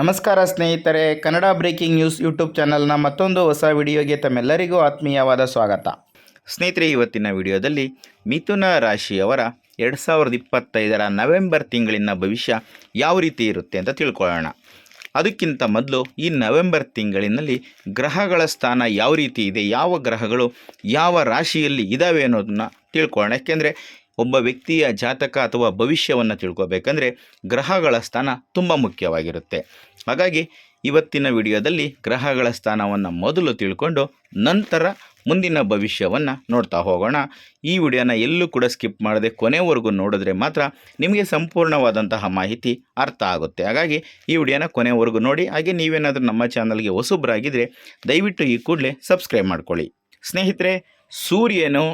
ನಮಸ್ಕಾರ ಸ್ನೇಹಿತರೆ, Kannada breaking news YouTube ಚಾನಲ್ನ ಮತ್ತೊಂದು ಹೊಸ ವಿಡಿಯೋಗೆ ತಮ್ಮೆಲ್ಲರಿಗೂ ಆತ್ಮೀಯವಾದ ಸ್ವಾಗತ. ಸ್ನೇಹಿತರೆ, ಇವತ್ತಿನ ವಿಡಿಯೋದಲ್ಲಿ ಮಿಥುನ ರಾಶಿಯವರ ಎರಡು ಸಾವಿರದ ಇಪ್ಪತ್ತೈದರ ನವೆಂಬರ್ ತಿಂಗಳಿನ ಭವಿಷ್ಯ ಯಾವ ರೀತಿ ಇರುತ್ತೆ ಅಂತ ತಿಳ್ಕೊಳ್ಳೋಣ. ಅದಕ್ಕಿಂತ ಮೊದಲು ಈ ನವೆಂಬರ್ ತಿಂಗಳಿನಲ್ಲಿ ಗ್ರಹಗಳ ಸ್ಥಾನ ಯಾವ ರೀತಿ ಇದೆ, ಯಾವ ಗ್ರಹಗಳು ಯಾವ ರಾಶಿಯಲ್ಲಿ ಇದ್ದಾವೆ ಅನ್ನೋದನ್ನ ತಿಳ್ಕೊಳ್ಳೋಣ. ಯಾಕೆಂದರೆ ಒಬ್ಬ ವ್ಯಕ್ತಿಯ ಜಾತಕ ಅಥವಾ ಭವಿಷ್ಯವನ್ನು ತಿಳ್ಕೊಬೇಕಂದ್ರೆ ಗ್ರಹಗಳ ಸ್ಥಾನ ತುಂಬ ಮುಖ್ಯವಾಗಿರುತ್ತೆ. ಹಾಗಾಗಿ ಇವತ್ತಿನ ವಿಡಿಯೋದಲ್ಲಿ ಗ್ರಹಗಳ ಸ್ಥಾನವನ್ನು ಮೊದಲು ತಿಳ್ಕೊಂಡು ನಂತರ ಮುಂದಿನ ಭವಿಷ್ಯವನ್ನು ನೋಡ್ತಾ ಹೋಗೋಣ. ಈ ವಿಡಿಯೋನ ಎಲ್ಲೂ ಕೂಡ ಸ್ಕಿಪ್ ಮಾಡದೆ ಕೊನೆವರೆಗೂ ನೋಡಿದ್ರೆ ಮಾತ್ರ ನಿಮಗೆ ಸಂಪೂರ್ಣವಾದಂತಹ ಮಾಹಿತಿ ಅರ್ಥ ಆಗುತ್ತೆ. ಹಾಗಾಗಿ ಈ ವಿಡಿಯೋನ ಕೊನೆವರೆಗೂ ನೋಡಿ, ಹಾಗೆ ನೀವೇನಾದರೂ ನಮ್ಮ ಚಾನಲ್ಗೆ ಹೊಸಬ್ರಾಗಿದ್ದರೆ ದಯವಿಟ್ಟು ಈ ಕೂಡಲೇ ಸಬ್ಸ್ಕ್ರೈಬ್ ಮಾಡ್ಕೊಳ್ಳಿ. ಸ್ನೇಹಿತರೆ, ಸೂರ್ಯನು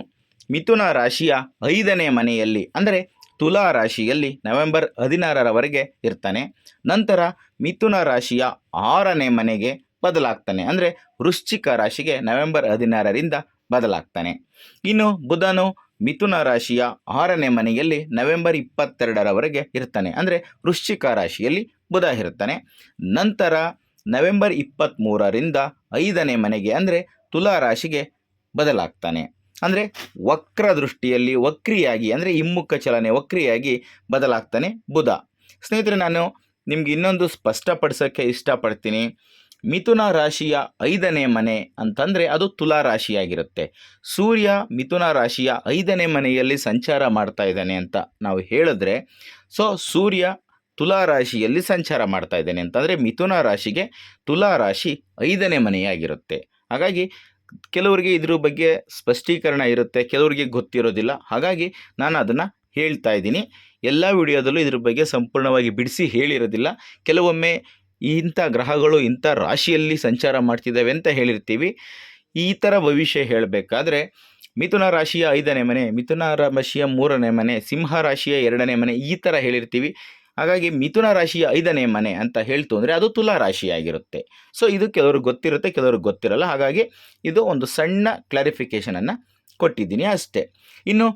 ಮಿಥುನ ರಾಶಿಯ ಐದನೇ ಮನೆಯಲ್ಲಿ, ಅಂದರೆ ತುಲಾ ರಾಶಿಯಲ್ಲಿ ನವೆಂಬರ್ ಹದಿನಾರರವರೆಗೆ ಇರ್ತಾನೆ. ನಂತರ ಮಿಥುನ ರಾಶಿಯ ಆರನೇ ಮನೆಗೆ ಬದಲಾಗ್ತಾನೆ. ಅಂದರೆ ವೃಶ್ಚಿಕ ರಾಶಿಗೆ ನವೆಂಬರ್ ಹದಿನಾರರಿಂದ ಬದಲಾಗ್ತಾನೆ. ಇನ್ನು ಬುಧನು ಮಿಥುನ ರಾಶಿಯ ಆರನೇ ಮನೆಯಲ್ಲಿ ನವೆಂಬರ್ ಇಪ್ಪತ್ತೆರಡರವರೆಗೆ ಇರ್ತಾನೆ. ಅಂದರೆ ವೃಶ್ಚಿಕ ರಾಶಿಯಲ್ಲಿ ಬುಧ ಇರ್ತಾನೆ. ನಂತರ ನವೆಂಬರ್ ಇಪ್ಪತ್ತ್ಮೂರರಿಂದ ಐದನೇ ಮನೆಗೆ ಅಂದರೆ ತುಲಾ ರಾಶಿಗೆ ಬದಲಾಗ್ತಾನೆ. ಅಂದರೆ ವಕ್ರ ದೃಷ್ಟಿಯಲ್ಲಿ ವಕ್ರಿಯಾಗಿ, ಅಂದರೆ ಹಿಮ್ಮುಖ ಚಲನೆ, ವಕ್ರಿಯಾಗಿ ಬದಲಾಗ್ತಾನೆ ಬುಧ. ಸ್ನೇಹಿತರೆ, ನಾನು ನಿಮ್ಗೆ ಇನ್ನೊಂದು ಸ್ಪಷ್ಟಪಡಿಸೋಕ್ಕೆ ಇಷ್ಟಪಡ್ತೀನಿ. ಮಿಥುನ ರಾಶಿಯ ಐದನೇ ಮನೆ ಅಂತಂದರೆ ಅದು ತುಲಾ ರಾಶಿಯಾಗಿರುತ್ತೆ. ಸೂರ್ಯ ಮಿಥುನ ರಾಶಿಯ ಐದನೇ ಮನೆಯಲ್ಲಿ ಸಂಚಾರ ಮಾಡ್ತಾ ಇದ್ದಾನೆ ಅಂತ ನಾವು ಹೇಳಿದ್ರೆ, ಸೊ ಸೂರ್ಯ ತುಲಾ ರಾಶಿಯಲ್ಲಿ ಸಂಚಾರ ಮಾಡ್ತಾ ಇದ್ದಾನೆ ಅಂತಂದರೆ ಮಿಥುನ ರಾಶಿಗೆ ತುಲಾ ರಾಶಿ ಐದನೇ ಮನೆಯಾಗಿರುತ್ತೆ. ಹಾಗಾಗಿ ಕೆಲವರಿಗೆ ಇದ್ರ ಬಗ್ಗೆ ಸ್ಪಷ್ಟೀಕರಣ ಇರುತ್ತೆ, ಕೆಲವರಿಗೆ ಗೊತ್ತಿರೋದಿಲ್ಲ. ಹಾಗಾಗಿ ನಾನು ಅದನ್ನು ಹೇಳ್ತಾ ಇದ್ದೀನಿ. ಎಲ್ಲ ವಿಡಿಯೋದಲ್ಲೂ ಇದ್ರ ಬಗ್ಗೆ ಸಂಪೂರ್ಣವಾಗಿ ಬಿಡಿಸಿ ಹೇಳಿರೋದಿಲ್ಲ. ಕೆಲವೊಮ್ಮೆ ಇಂಥ ಗ್ರಹಗಳು ಇಂಥ ರಾಶಿಯಲ್ಲಿ ಸಂಚಾರ ಮಾಡ್ತಿದ್ದಾವೆ ಅಂತ ಹೇಳಿರ್ತೀವಿ. ಈ ಥರ ಭವಿಷ್ಯ ಹೇಳಬೇಕಾದ್ರೆ, ಮಿಥುನ ರಾಶಿಯ ಐದನೇ ಮನೆ, ಮಿಥುನ ರಾಶಿಯ ಮೂರನೇ ಮನೆ, ಸಿಂಹ ರಾಶಿಯ ಎರಡನೇ ಮನೆ ಈ ಥರ ಹೇಳಿರ್ತೀವಿ. ಹಾಗಾಗಿ ಮಿಥುನ ರಾಶಿಯ ಐದನೇ ಮನೆ ಅಂತ ಹೇಳ್ತು ಅಂದರೆ ಅದು ತುಲಾ ರಾಶಿಯಾಗಿರುತ್ತೆ. ಸೊ ಇದು ಕೆಲವರು ಗೊತ್ತಿರುತ್ತೆ, ಕೆಲವ್ರಿಗೆ ಗೊತ್ತಿರಲ್ಲ. ಹಾಗಾಗಿ ಇದು ಒಂದು ಸಣ್ಣ ಕ್ಲಾರಿಫಿಕೇಷನನ್ನು ಕೊಟ್ಟಿದ್ದೀನಿ ಅಷ್ಟೇ. ಇನ್ನು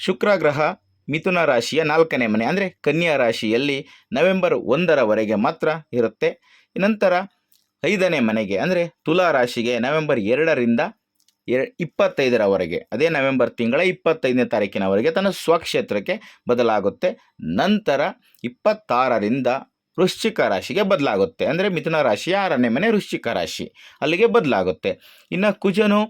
ಶುಕ್ರ ಗ್ರಹ ಮಿಥುನ ರಾಶಿಯ ನಾಲ್ಕನೇ ಮನೆ ಅಂದರೆ ಕನ್ಯಾ ರಾಶಿಯಲ್ಲಿ ನವೆಂಬರ್ ಒಂದರವರೆಗೆ ಮಾತ್ರ ಇರುತ್ತೆ. ನಂತರ ಐದನೇ ಮನೆಗೆ ಅಂದರೆ ತುಲಾ ರಾಶಿಗೆ ನವೆಂಬರ್ ಎರಡರಿಂದ ಇಪ್ಪತ್ತೈದರವರೆಗೆ, ಅದೇ ನವೆಂಬರ್ ತಿಂಗಳ ಇಪ್ಪತ್ತೈದನೇ ತಾರೀಕಿನವರೆಗೆ ತನ್ನ ಸ್ವಕ್ಷೇತ್ರಕ್ಕೆ ಬದಲಾಗುತ್ತೆ. ನಂತರ ಇಪ್ಪತ್ತಾರರಿಂದ ವೃಶ್ಚಿಕ ರಾಶಿಗೆ ಬದಲಾಗುತ್ತೆ. ಅಂದರೆ ಮಿಥುನ ರಾಶಿಯ ಆರನೇ ಮನೆ ವೃಶ್ಚಿಕ ರಾಶಿ, ಅಲ್ಲಿಗೆ ಬದಲಾಗುತ್ತೆ. ಇನ್ನು ಕುಜನು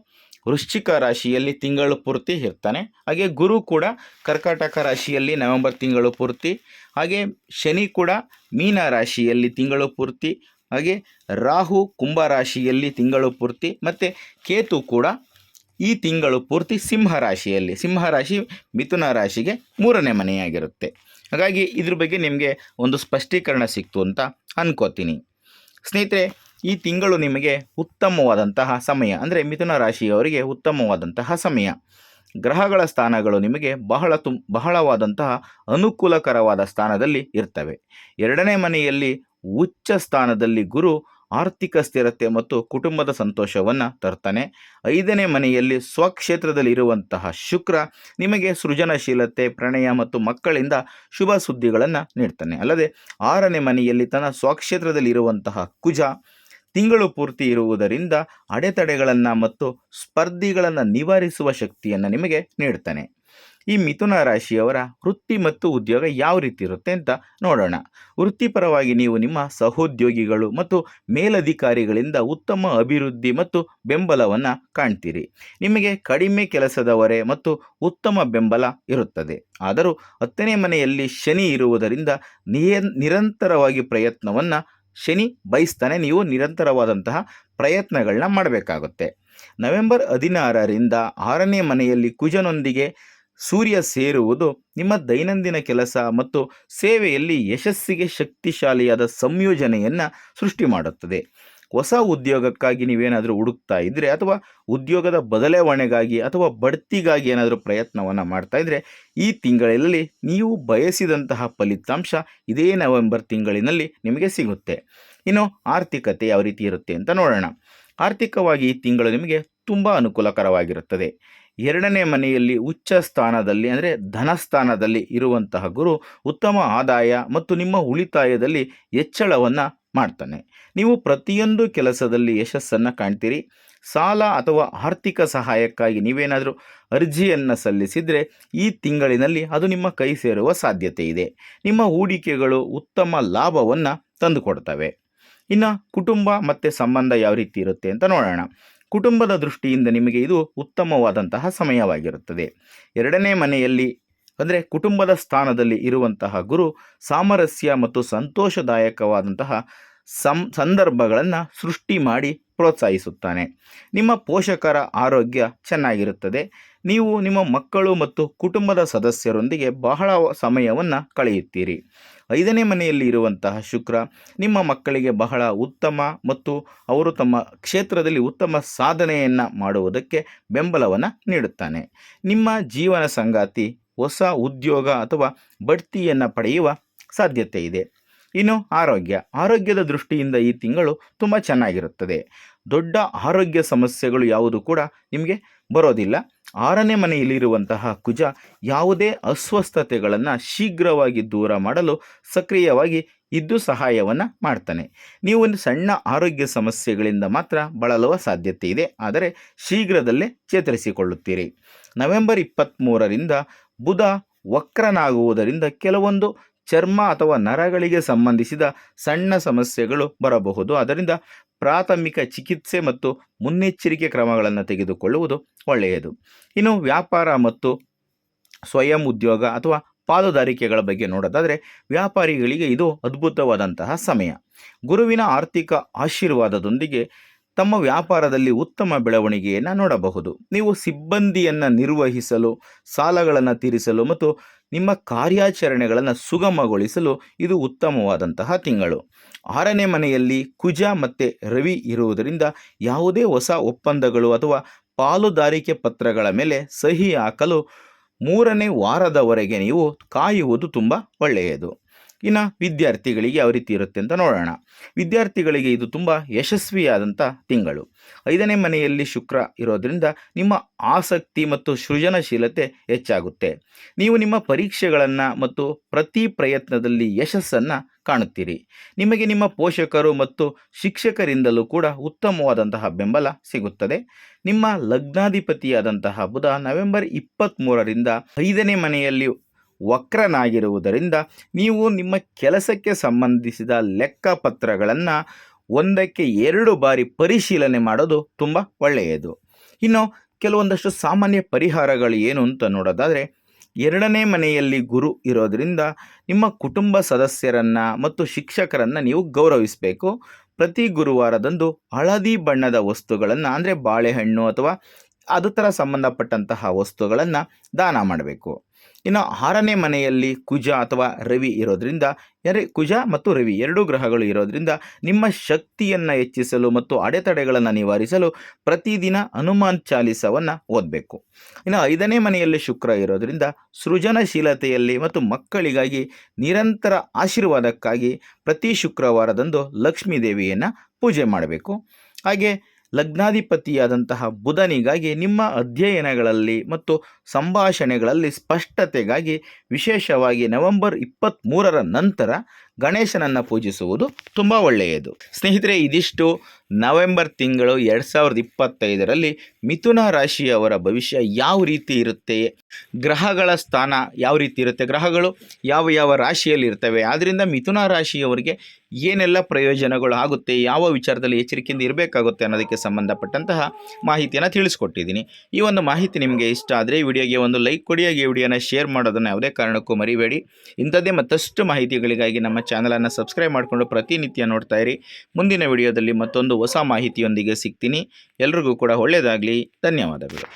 ವೃಶ್ಚಿಕ ರಾಶಿಯಲ್ಲಿ ತಿಂಗಳು ಪೂರ್ತಿ ಇರ್ತಾನೆ. ಹಾಗೆ ಗುರು ಕೂಡ ಕರ್ಕಾಟಕ ರಾಶಿಯಲ್ಲಿ ನವೆಂಬರ್ ತಿಂಗಳು ಪೂರ್ತಿ. ಹಾಗೆ ಶನಿ ಕೂಡ ಮೀನ ರಾಶಿಯಲ್ಲಿ ತಿಂಗಳು ಪೂರ್ತಿ. ಹಾಗೆ ರಾಹು ಕುಂಭ ರಾಶಿಯಲ್ಲಿ ತಿಂಗಳು ಪೂರ್ತಿ. ಮತ್ತು ಕೇತು ಕೂಡ ಈ ತಿಂಗಳು ಪೂರ್ತಿ ಸಿಂಹ ರಾಶಿಯಲ್ಲಿ, ಸಿಂಹ ರಾಶಿ ಮಿಥುನ ರಾಶಿಗೆ ಮೂರನೇ ಮನೆಯಾಗಿರುತ್ತೆ. ಹಾಗಾಗಿ ಇದ್ರ ಬಗ್ಗೆ ನಿಮಗೆ ಒಂದು ಸ್ಪಷ್ಟೀಕರಣ ಸಿಕ್ತು ಅಂತ ಅನ್ಕೋತೀನಿ. ಸ್ನೇಹಿತರೆ, ಈ ತಿಂಗಳು ನಿಮಗೆ ಉತ್ತಮವಾದಂತಹ ಸಮಯ, ಅಂದರೆ ಮಿಥುನ ರಾಶಿಯವರಿಗೆ ಉತ್ತಮವಾದಂತಹ ಸಮಯ. ಗ್ರಹಗಳ ಸ್ಥಾನಗಳು ನಿಮಗೆ ಬಹಳ ತುಂ, ಬಹಳವಾದಂತಹ ಅನುಕೂಲಕರವಾದ ಸ್ಥಾನದಲ್ಲಿ ಇರ್ತವೆ. ಎರಡನೇ ಮನೆಯಲ್ಲಿ ಉಚ್ಚ ಸ್ಥಾನದಲ್ಲಿ ಗುರು ಆರ್ಥಿಕ ಸ್ಥಿರತೆ ಮತ್ತು ಕುಟುಂಬದ ಸಂತೋಷವನ್ನು ತರ್ತಾನೆ. ಐದನೇ ಮನೆಯಲ್ಲಿ ಸ್ವಕ್ಷೇತ್ರದಲ್ಲಿ ಇರುವಂತಹ ಶುಕ್ರ ನಿಮಗೆ ಸೃಜನಶೀಲತೆ, ಪ್ರಣಯ ಮತ್ತು ಮಕ್ಕಳಿಂದ ಶುಭ ಸುದ್ದಿಗಳನ್ನು ನೀಡ್ತಾನೆ. ಅಲ್ಲದೆ ಆರನೇ ಮನೆಯಲ್ಲಿ ತನ್ನ ಸ್ವಕ್ಷೇತ್ರದಲ್ಲಿ ಇರುವಂತಹ ಕುಜ ತಿಂಗಳು ಪೂರ್ತಿ ಇರುವುದರಿಂದ ಅಡೆತಡೆಗಳನ್ನು ಮತ್ತು ಸ್ಪರ್ಧಿಗಳನ್ನು ನಿವಾರಿಸುವ ಶಕ್ತಿಯನ್ನು ನಿಮಗೆ ನೀಡ್ತಾನೆ. ಈ ಮಿಥುನ ರಾಶಿಯವರ ವೃತ್ತಿ ಮತ್ತು ಉದ್ಯೋಗ ಯಾವ ರೀತಿ ಇರುತ್ತೆ ಅಂತ ನೋಡೋಣ. ವೃತ್ತಿಪರವಾಗಿ ನೀವು ನಿಮ್ಮ ಸಹೋದ್ಯೋಗಿಗಳು ಮತ್ತು ಮೇಲಧಿಕಾರಿಗಳಿಂದ ಉತ್ತಮ ಅಭಿವೃದ್ಧಿ ಮತ್ತು ಬೆಂಬಲವನ್ನು ಕಾಣ್ತೀರಿ. ನಿಮಗೆ ಕಡಿಮೆ ಕೆಲಸದ ಹೊರೆ ಮತ್ತು ಉತ್ತಮ ಬೆಂಬಲ ಇರುತ್ತದೆ. ಆದರೂ ಹತ್ತನೇ ಮನೆಯಲ್ಲಿ ಶನಿ ಇರುವುದರಿಂದ ನಿರಂತರವಾಗಿ ಪ್ರಯತ್ನವನ್ನು ಶನಿ ಬಯಸ್ತಾನೆ. ನೀವು ನಿರಂತರವಾದಂತಹ ಪ್ರಯತ್ನಗಳನ್ನ ಮಾಡಬೇಕಾಗುತ್ತೆ. ನವೆಂಬರ್ ಹದಿನಾರರಿಂದ ಆರನೇ ಮನೆಯಲ್ಲಿ ಕುಜನೊಂದಿಗೆ ಸೂರ್ಯ ಸೇರುವುದು ನಿಮ್ಮ ದೈನಂದಿನ ಕೆಲಸ ಮತ್ತು ಸೇವೆಯಲ್ಲಿ ಯಶಸ್ಸಿಗೆ ಶಕ್ತಿಶಾಲಿಯಾದ ಸಂಯೋಜನೆಯನ್ನು ಸೃಷ್ಟಿ ಮಾಡುತ್ತದೆ. ಹೊಸ ಉದ್ಯೋಗಕ್ಕಾಗಿ ನೀವೇನಾದರೂ ಹುಡುಕ್ತಾ ಇದ್ದರೆ ಅಥವಾ ಉದ್ಯೋಗದ ಬದಲಾವಣೆಗಾಗಿ ಅಥವಾ ಬಡ್ತಿಗಾಗಿ ಏನಾದರೂ ಪ್ರಯತ್ನವನ್ನು ಮಾಡ್ತಾ ಇದ್ದರೆ ಈ ತಿಂಗಳಲ್ಲಿ ನೀವು ಬಯಸಿದಂತಹ ಫಲಿತಾಂಶ ಇದೇ ನವೆಂಬರ್ ತಿಂಗಳಿನಲ್ಲಿ ನಿಮಗೆ ಸಿಗುತ್ತೆ. ಇನ್ನು ಆರ್ಥಿಕತೆ ಯಾವ ರೀತಿ ಇರುತ್ತೆ ಅಂತ ನೋಡೋಣ. ಆರ್ಥಿಕವಾಗಿ ಈ ತಿಂಗಳು ನಿಮಗೆ ತುಂಬ ಅನುಕೂಲಕರವಾಗಿರುತ್ತದೆ. ಎರಡನೇ ಮನೆಯಲ್ಲಿ ಉಚ್ಚ ಸ್ಥಾನದಲ್ಲಿ, ಅಂದರೆ ಧನಸ್ಥಾನದಲ್ಲಿ ಇರುವಂತಹ ಗುರು ಉತ್ತಮ ಆದಾಯ ಮತ್ತು ನಿಮ್ಮ ಉಳಿತಾಯದಲ್ಲಿ ಹೆಚ್ಚಳವನ್ನು ಮಾಡ್ತಾನೆ. ನೀವು ಪ್ರತಿಯೊಂದು ಕೆಲಸದಲ್ಲಿ ಯಶಸ್ಸನ್ನು ಕಾಣ್ತೀರಿ. ಸಾಲ ಅಥವಾ ಆರ್ಥಿಕ ಸಹಾಯಕ್ಕಾಗಿ ನೀವೇನಾದರೂ ಅರ್ಜಿಯನ್ನು ಸಲ್ಲಿಸಿದರೆ ಈ ತಿಂಗಳಿನಲ್ಲಿ ಅದು ನಿಮ್ಮ ಕೈ ಸೇರುವ ಸಾಧ್ಯತೆ ಇದೆ. ನಿಮ್ಮ ಹೂಡಿಕೆಗಳು ಉತ್ತಮ ಲಾಭವನ್ನು ತಂದುಕೊಡ್ತವೆ. ಇನ್ನು ಕುಟುಂಬ ಮತ್ತು ಸಂಬಂಧ ಯಾವ ರೀತಿ ಇರುತ್ತೆ ಅಂತ ನೋಡೋಣ. ಕುಟುಂಬದ ದೃಷ್ಟಿಯಿಂದ ನಿಮಗೆ ಇದು ಉತ್ತಮವಾದಂತಹ ಸಮಯವಾಗಿರುತ್ತದೆ. ಎರಡನೇ ಮನೆಯಲ್ಲಿ, ಅಂದರೆ ಕುಟುಂಬದ ಸ್ಥಾನದಲ್ಲಿ ಇರುವಂತಹ ಗುರು ಸಾಮರಸ್ಯ ಮತ್ತು ಸಂತೋಷದಾಯಕವಾದಂತಹ ಸಂ, ಸಂದರ್ಭಗಳನ್ನು ಸೃಷ್ಟಿ ಮಾಡಿ ಪ್ರೋತ್ಸಾಹಿಸುತ್ತಾನೆ. ನಿಮ್ಮ ಪೋಷಕರ ಆರೋಗ್ಯ ಚೆನ್ನಾಗಿರುತ್ತದೆ. ನೀವು ನಿಮ್ಮ ಮಕ್ಕಳು ಮತ್ತು ಕುಟುಂಬದ ಸದಸ್ಯರೊಂದಿಗೆ ಬಹಳ ಸಮಯವನ್ನು ಕಳೆಯುತ್ತೀರಿ. ಐದನೇ ಮನೆಯಲ್ಲಿ ಇರುವಂತಹ ಶುಕ್ರ ನಿಮ್ಮ ಮಕ್ಕಳಿಗೆ ಬಹಳ ಉತ್ತಮ ಮತ್ತು ಅವರು ತಮ್ಮ ಕ್ಷೇತ್ರದಲ್ಲಿ ಉತ್ತಮ ಸಾಧನೆಯನ್ನು ಮಾಡುವುದಕ್ಕೆ ಬೆಂಬಲವನ್ನು ನೀಡುತ್ತಾನೆ. ನಿಮ್ಮ ಜೀವನ ಸಂಗಾತಿ ಹೊಸ ಉದ್ಯೋಗ ಅಥವಾ ಬಡ್ತಿಯನ್ನು ಪಡೆಯುವ ಸಾಧ್ಯತೆ ಇದೆ. ಇನ್ನು ಆರೋಗ್ಯ. ಆರೋಗ್ಯದ ದೃಷ್ಟಿಯಿಂದ ಈ ತಿಂಗಳು ತುಂಬ ಚೆನ್ನಾಗಿರುತ್ತದೆ. ದೊಡ್ಡ ಆರೋಗ್ಯ ಸಮಸ್ಯೆಗಳು ಯಾವುದು ಕೂಡ ನಿಮಗೆ ಬರೋದಿಲ್ಲ. ಆರನೇ ಮನೆಯಲ್ಲಿರುವಂತಹ ಕುಜ ಯಾವುದೇ ಅಸ್ವಸ್ಥತೆಗಳನ್ನು ಶೀಘ್ರವಾಗಿ ದೂರ ಮಾಡಲು ಸಕ್ರಿಯವಾಗಿ ಇದ್ದು ಸಹಾಯವನ್ನು ಮಾಡ್ತಾನೆ. ನೀವು ಸಣ್ಣ ಆರೋಗ್ಯ ಸಮಸ್ಯೆಗಳಿಂದ ಮಾತ್ರ ಬಳಲುವ ಸಾಧ್ಯತೆ ಇದೆ. ಆದರೆ ಶೀಘ್ರದಲ್ಲೇ ಚೇತರಿಸಿಕೊಳ್ಳುತ್ತೀರಿ. ನವೆಂಬರ್ ಇಪ್ಪತ್ತ್ಮೂರರಿಂದ ಬುಧ ವಕ್ರನಾಗುವುದರಿಂದ ಕೆಲವೊಂದು ಚರ್ಮ ಅಥವಾ ನರಗಳಿಗೆ ಸಂಬಂಧಿಸಿದ ಸಣ್ಣ ಸಮಸ್ಯೆಗಳು ಬರಬಹುದು. ಅದರಿಂದ ಪ್ರಾಥಮಿಕ ಚಿಕಿತ್ಸೆ ಮತ್ತು ಮುನ್ನೆಚ್ಚರಿಕೆ ಕ್ರಮಗಳನ್ನು ತೆಗೆದುಕೊಳ್ಳುವುದು ಒಳ್ಳೆಯದು. ಇನ್ನು ವ್ಯಾಪಾರ ಮತ್ತು ಸ್ವಯಂ ಉದ್ಯೋಗ ಅಥವಾ ಪಾಲುದಾರಿಕೆಗಳ ಬಗ್ಗೆ ನೋಡೋದಾದರೆ ವ್ಯಾಪಾರಿಗಳಿಗೆ ಇದು ಅದ್ಭುತವಾದಂತಹ ಸಮಯ. ಗುರುವಿನ ಆರ್ಥಿಕ ಆಶೀರ್ವಾದದೊಂದಿಗೆ ತಮ್ಮ ವ್ಯಾಪಾರದಲ್ಲಿ ಉತ್ತಮ ಬೆಳವಣಿಗೆಯನ್ನು ನೋಡಬಹುದು. ನೀವು ಸಿಬ್ಬಂದಿಯನ್ನು ನಿರ್ವಹಿಸಲು, ಸಾಲಗಳನ್ನು ತೀರಿಸಲು ಮತ್ತು ನಿಮ್ಮ ಕಾರ್ಯಾಚರಣೆಗಳನ್ನು ಸುಗಮಗೊಳಿಸಲು ಇದು ಉತ್ತಮವಾದಂತಹ ತಿಂಗಳು. ಆರನೇ ಮನೆಯಲ್ಲಿ ಕುಜ ಮತ್ತು ರವಿ ಇರುವುದರಿಂದ ಯಾವುದೇ ಹೊಸ ಒಪ್ಪಂದಗಳು ಅಥವಾ ಪಾಲುದಾರಿಕೆ ಪತ್ರಗಳ ಮೇಲೆ ಸಹಿ ಹಾಕಲು ಮೂರನೇ ವಾರದವರೆಗೆ ನೀವು ಕಾಯುವುದು ತುಂಬ ಒಳ್ಳೆಯದು. ಇನ್ನು ವಿದ್ಯಾರ್ಥಿಗಳಿಗೆ ಯಾವ ರೀತಿ ಇರುತ್ತೆ ಅಂತ ನೋಡೋಣ. ವಿದ್ಯಾರ್ಥಿಗಳಿಗೆ ಇದು ತುಂಬ ಯಶಸ್ವಿಯಾದಂಥ ತಿಂಗಳು. ಐದನೇ ಮನೆಯಲ್ಲಿ ಶುಕ್ರ ಇರೋದರಿಂದ ನಿಮ್ಮ ಆಸಕ್ತಿ ಮತ್ತು ಸೃಜನಶೀಲತೆ ಹೆಚ್ಚಾಗುತ್ತೆ. ನೀವು ನಿಮ್ಮ ಪರೀಕ್ಷೆಗಳನ್ನು ಮತ್ತು ಪ್ರತಿ ಪ್ರಯತ್ನದಲ್ಲಿ ಯಶಸ್ಸನ್ನು ಕಾಣುತ್ತೀರಿ. ನಿಮಗೆ ನಿಮ್ಮ ಪೋಷಕರು ಮತ್ತು ಶಿಕ್ಷಕರಿಂದಲೂ ಕೂಡ ಉತ್ತಮವಾದಂತಹ ಬೆಂಬಲ ಸಿಗುತ್ತದೆ. ನಿಮ್ಮ ಲಗ್ನಾಧಿಪತಿಯಾದಂತಹ ಬುಧ ನವೆಂಬರ್ ಇಪ್ಪತ್ತ್ಮೂರರಿಂದ ಐದನೇ ಮನೆಯಲ್ಲಿ ವಕ್ರನಾಗಿರುವುದರಿಂದ ನೀವು ನಿಮ್ಮ ಕೆಲಸಕ್ಕೆ ಸಂಬಂಧಿಸಿದ ಲೆಕ್ಕಪತ್ರಗಳನ್ನು ಒಂದಕ್ಕೆ ಎರಡು ಬಾರಿ ಪರಿಶೀಲನೆ ಮಾಡೋದು ತುಂಬ ಒಳ್ಳೆಯದು. ಇನ್ನು ಕೆಲವೊಂದಷ್ಟು ಸಾಮಾನ್ಯ ಪರಿಹಾರಗಳು ಏನು ಅಂತ ನೋಡೋದಾದರೆ, ಎರಡನೇ ಮನೆಯಲ್ಲಿ ಗುರು ಇರೋದರಿಂದ ನಿಮ್ಮ ಕುಟುಂಬ ಸದಸ್ಯರನ್ನು ಮತ್ತು ಶಿಕ್ಷಕರನ್ನು ನೀವು ಗೌರವಿಸಬೇಕು. ಪ್ರತಿ ಗುರುವಾರದಂದು ಹಳದಿ ಬಣ್ಣದ ವಸ್ತುಗಳನ್ನು, ಅಂದರೆ ಬಾಳೆಹಣ್ಣು ಅಥವಾ ಅದು ಥರ ಸಂಬಂಧಪಟ್ಟಂತಹ ವಸ್ತುಗಳನ್ನು ದಾನ ಮಾಡಬೇಕು. ಇನ್ನು ಆರನೇ ಮನೆಯಲ್ಲಿ ಕುಜ ಅಥವಾ ರವಿ ಇರೋದ್ರಿಂದ ಎರೆ ಕುಜ ಮತ್ತು ರವಿ ಎರಡೂ ಗ್ರಹಗಳು ಇರೋದ್ರಿಂದ ನಿಮ್ಮ ಶಕ್ತಿಯನ್ನು ಹೆಚ್ಚಿಸಲು ಮತ್ತು ಅಡೆತಡೆಗಳನ್ನು ನಿವಾರಿಸಲು ಪ್ರತಿದಿನ ಹನುಮಾನ್ ಚಾಲಿಸವನ್ನು ಓದಬೇಕು. ಇನ್ನು ಐದನೇ ಮನೆಯಲ್ಲಿ ಶುಕ್ರ ಇರೋದ್ರಿಂದ ಸೃಜನಶೀಲತೆಯಲ್ಲಿ ಮತ್ತು ಮಕ್ಕಳಿಗಾಗಿ ನಿರಂತರ ಆಶೀರ್ವಾದಕ್ಕಾಗಿ ಪ್ರತಿ ಶುಕ್ರವಾರದಂದು ಲಕ್ಷ್ಮೀ ದೇವಿಯನ್ನು ಪೂಜೆ ಮಾಡಬೇಕು. ಹಾಗೆ ಲಗ್ನಾಧಿಪತಿಯಾದಂತಹ ಬುಧನಿಗಾಗಿ ನಿಮ್ಮ ಅಧ್ಯಯನಗಳಲ್ಲಿ ಮತ್ತು ಸಂಭಾಷಣೆಗಳಲ್ಲಿ ಸ್ಪಷ್ಟತೆಗಾಗಿ ವಿಶೇಷವಾಗಿ ನವೆಂಬರ್ ಇಪ್ಪತ್ತ್ಮೂರರ ನಂತರ ಗಣೇಶನನ್ನು ಪೂಜಿಸುವುದು ತುಂಬ ಒಳ್ಳೆಯದು. ಸ್ನೇಹಿತರೆ, ಇದಿಷ್ಟು ನವೆಂಬರ್ ತಿಂಗಳು ಎರಡು ಸಾವಿರದ ಇಪ್ಪತ್ತೈದರಲ್ಲಿ ಮಿಥುನ ರಾಶಿಯವರ ಭವಿಷ್ಯ ಯಾವ ರೀತಿ ಇರುತ್ತೆ, ಗ್ರಹಗಳ ಸ್ಥಾನ ಯಾವ ರೀತಿ ಇರುತ್ತೆ, ಗ್ರಹಗಳು ಯಾವ ಯಾವ ರಾಶಿಯಲ್ಲಿ ಇರ್ತವೆ ಆದ್ದರಿಂದ ಮಿಥುನ ರಾಶಿಯವರಿಗೆ ಏನೆಲ್ಲ ಪ್ರಯೋಜನಗಳು ಆಗುತ್ತೆ, ಯಾವ ವಿಚಾರದಲ್ಲಿ ಎಚ್ಚರಿಕೆಯಿಂದ ಇರಬೇಕಾಗುತ್ತೆ ಅನ್ನೋದಕ್ಕೆ ಸಂಬಂಧಪಟ್ಟಂತಹ ಮಾಹಿತಿಯನ್ನು ತಿಳಿಸ್ಕೊಟ್ಟಿದ್ದೀನಿ. ಈ ಒಂದು ಮಾಹಿತಿ ನಿಮಗೆ ಇಷ್ಟ ಆದರೆ ವಿಡಿಯೋಗೆ ಒಂದು ಲೈಕ್ ಕೊಡಿ ವಿಡಿಯೋನ ಶೇರ್ ಮಾಡೋದನ್ನು ಯಾವುದೇ ಕಾರಣಕ್ಕೂ ಮರಿಬೇಡಿ. ಇಂಥದ್ದೇ ಮತ್ತಷ್ಟು ಮಾಹಿತಿಗಳಿಗಾಗಿ ನಮ್ಮ ಚಾನಲನ್ನು ಸಬ್ಸ್ಕ್ರೈಬ್ ಮಾಡಿಕೊಂಡು ಪ್ರತಿನಿತ್ಯ ನೋಡ್ತಾ ಇರಿ. ಮುಂದಿನ ವಿಡಿಯೋದಲ್ಲಿ ಮತ್ತೊಂದು ಹೊಸ ಮಾಹಿತಿಯೊಂದಿಗೆ ಸಿಗ್ತೀನಿ. ಎಲ್ರಿಗೂ ಕೂಡ ಒಳ್ಳೆಯದಾಗಲಿ. ಧನ್ಯವಾದಗಳು.